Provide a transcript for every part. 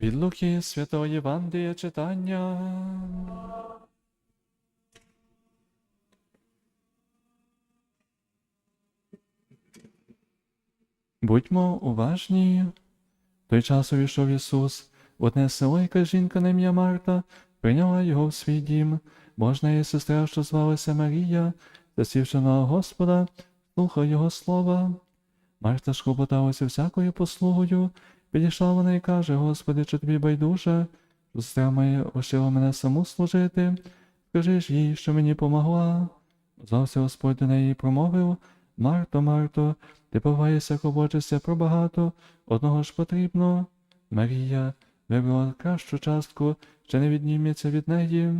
Від Луки Святого Євангелія читання. Будьмо уважні. Той час увійшов Ісус одне село, яка жінка на ім'я Марта прийняла його в свій дім. Можна її сестра, що звалася Марія, засівши на Господа, слухала його слова. Марта ж клопоталася всякою послугою, підійшла вона і каже, Господи, чи тобі байдуже, що сестра моя лишила мене саму служити, скажи ж їй, що мені помогла. Звався Господь до неї промовив, Марто, Марто, ти поваєшся, клопочешся про багато, одного ж потрібно. Марія вибрала кращу частку, що не відніметься від неї.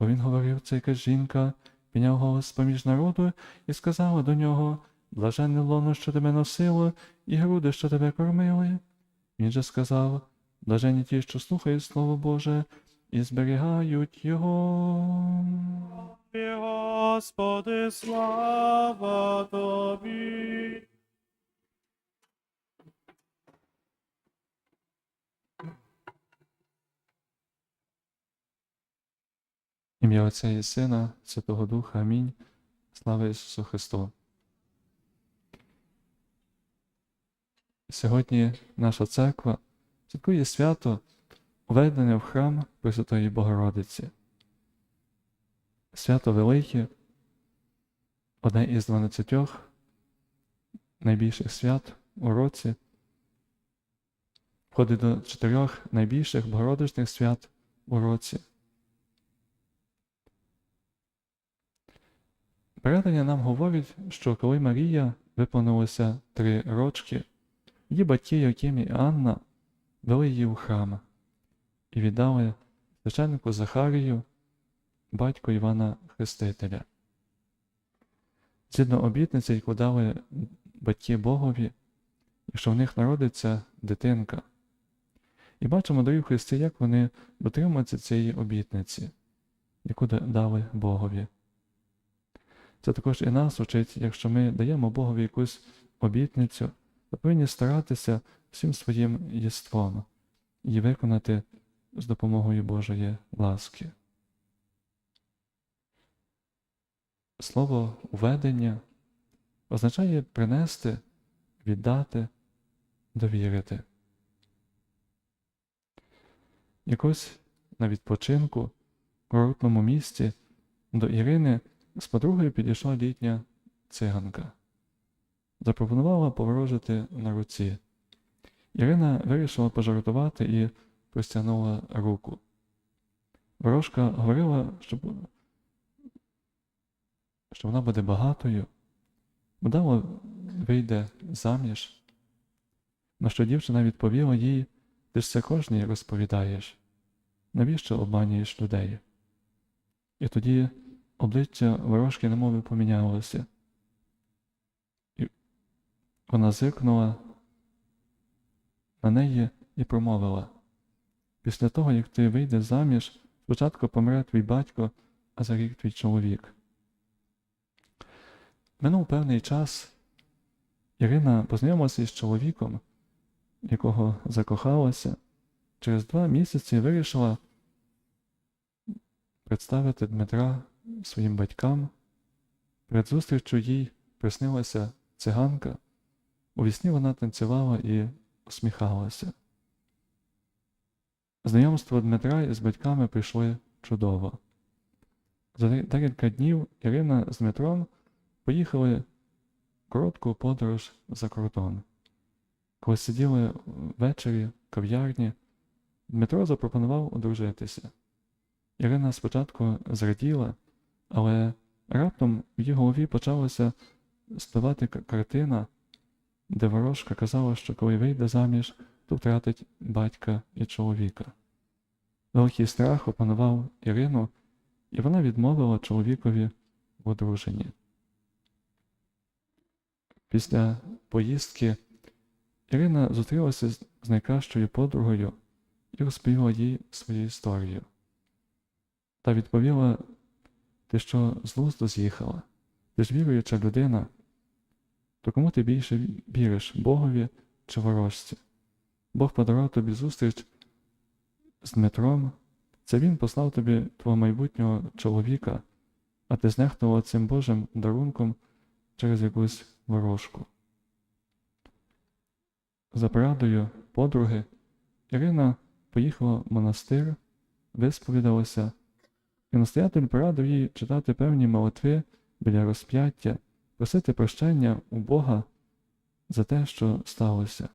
Бо він говорив це якась жінка, підняв голос поміж народу і сказала до нього, Блаженне лоно, що тебе носило, і груди, що тебе кормили. Він же сказав, блаженні ті, що слухають Слово Боже, і зберігають його. Господи, слава Тобі. Ім'я Отця і Сина, Святого Духа. Амінь. Слава Ісусу Христу. Сьогодні наша церква святкує свято введення в храм Пресвятої Богородиці. Свято Велике, одне із дванадцятьох найбільших свят у році, входить до чотирьох найбільших богородичних свят у році. Передання нам говорить, що коли Марія виповнилося три рочки, її батьки Яким і Анна вели її у храм і віддали священнику Захарію, батьку Івана Хрестителя. Згідно обітниці, яку дали батьки Богові, якщо в них народиться дитинка. І бачимо, дорогі Христі, як вони дотримуються цієї обітниці, яку дали Богові. Це також і нас учить, якщо ми даємо Богові якусь обітницю, то повинні старатися всім своїм єством її виконати з допомогою Божої ласки. Слово уведення означає принести, віддати, довірити. Якось на відпочинку в курортному місці до Ірини з подругою підійшла літня циганка. Запропонувала поворожити на руці. Ірина вирішила пожартувати і простягнула руку. Ворожка говорила, що, що вона буде багатою, удало вийде заміж. На що дівчина відповіла їй, ти ж це кожній розповідаєш. Навіщо обманюєш людей? І тоді обличчя ворожки немови помінялося. Вона зиркнула на неї і промовила Після того, як ти вийдеш заміж, спочатку помре твій батько, а за рік твій чоловік. Минув певний час. Ірина познайомилася із чоловіком, якого закохалася. Через два місяці вирішила представити Дмитра своїм батькам. Перед зустрічю їй приснилася циганка. У вісні вона танцювала і усміхалася. Знайомство Дмитра із батьками прийшли чудово. За декілька днів Ірина з Дмитром поїхали коротку подорож за кордон. Коли сиділи ввечері в кав'ярні, Дмитро запропонував одружитися. Ірина спочатку зраділа, але раптом в її голові почалася спливати к- картина, де ворожка казала, що коли вийде заміж, то втратить батька і чоловіка. Великий страх опанував Ірину, і вона відмовила чоловікові в одруженні. Після поїздки Ірина зустрілася з найкращою подругою і розповіла їй свою історію. Та відповіла, ти що з глузду з'їхала? Ти ж віруюча людина, то кому ти більше віриш Богові чи ворожці? Бог подарував тобі зустріч з Дмитром, це він послав тобі твого майбутнього чоловіка, а ти знехтувала цим Божим дарунком через якусь ворожку. За порадою подруги Ірина поїхала в монастир, висповідалася, і настоятель порадив їй читати певні молитви біля розп'яття, просити прощення у Бога за те, що сталося.